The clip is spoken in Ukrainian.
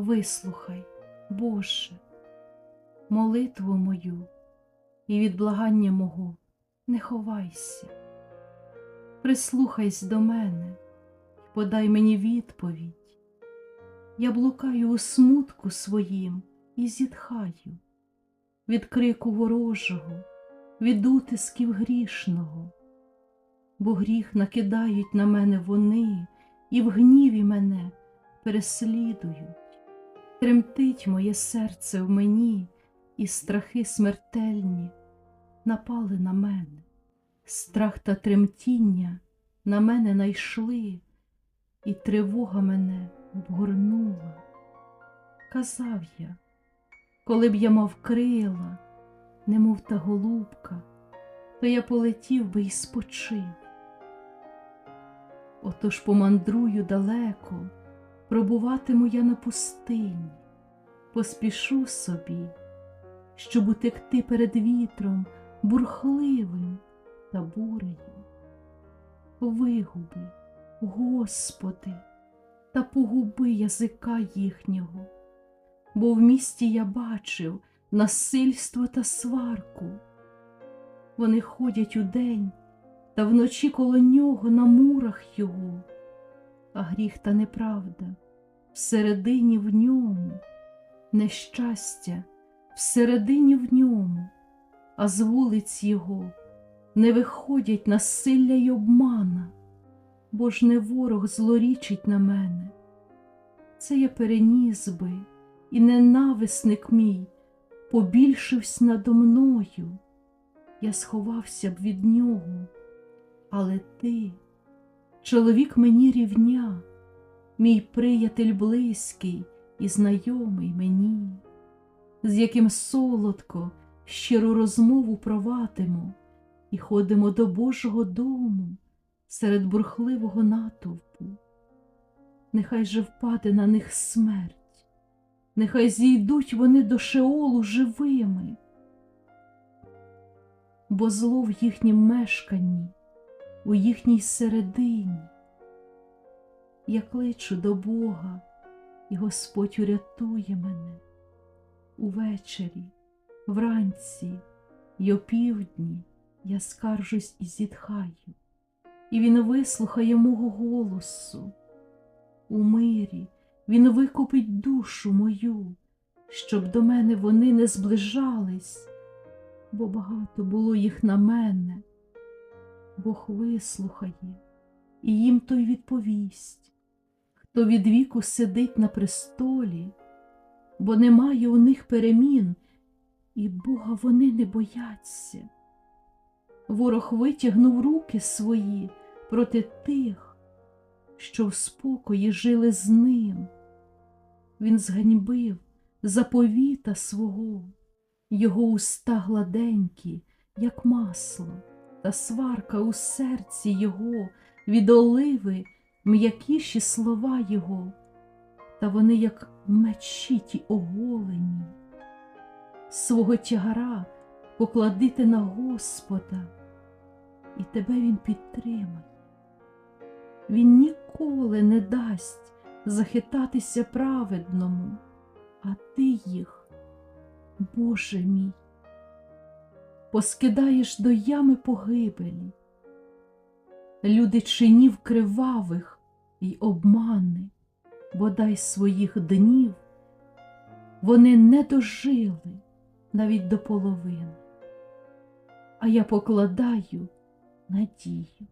Вислухай, Боже, молитву мою і від благання мого не ховайся. Прислухайся до мене і подай мені відповідь. Я блукаю у смутку своїм і зітхаю від крику ворожого, від утисків грішного, бо гріх накидають на мене вони і в гніві мене переслідують. Тремтить моє серце в мені, і страхи смертельні напали на мене. Страх та тремтіння на мене найшли, і тривога мене обгорнула. Казав я, коли б я мав крила, немов та голубка, то я полетів би і спочив. Отож помандрую далеко, пробуватиму я на пустині, поспішу собі, щоб утекти перед вітром бурхливим та бурею. Вигуби, Господи, та погуби язика їхнього, бо в місті я бачив насильство та сварку. Вони ходять удень та вночі коло нього на мурах його, а гріх та неправда. Всередині в ньому, нещастя всередині в ньому, а з вулиць його не виходять насилля й обмана, бо ж не ворог злорічить на мене. Це я переніс би, і ненависник мій побільшився надо мною, я сховався б від нього, але ти, чоловік мені рівня, мій приятель близький і знайомий мені, з яким солодко щиру розмову провадимо і ходимо до Божого дому серед бурхливого натовпу. Нехай же впаде на них смерть, нехай зійдуть вони до Шеолу живими, бо зло в їхнім мешканні, у їхній середині. Я кличу до Бога, і Господь урятує мене увечері, вранці й опівдні я скаржусь і зітхаю, і він вислухає мого голосу. У мирі він викупить душу мою, щоб до мене вони не зближались, бо багато було їх на мене. Бог вислухає, і їм той відповість, хто від віку сидить на престолі, бо немає у них перемін, і Бога вони не бояться. Ворог витягнув руки свої проти тих, що в спокої жили з ним. Він зганьбив заповіта свого, його уста гладенькі, як масло, та сварка у серці його, від оливи м'якіші слова його, та вони, як мечі ті оголені. Свого тягара покладите на Господа, і тебе Він підтримає. Він ніколи не дасть захитатися праведному, а ти їх, Боже мій, поскидаєш до ями погибелі, люди чинів кривавих й обмани, бодай своїх днів, вони не дожили навіть до половини, а я покладаю надію.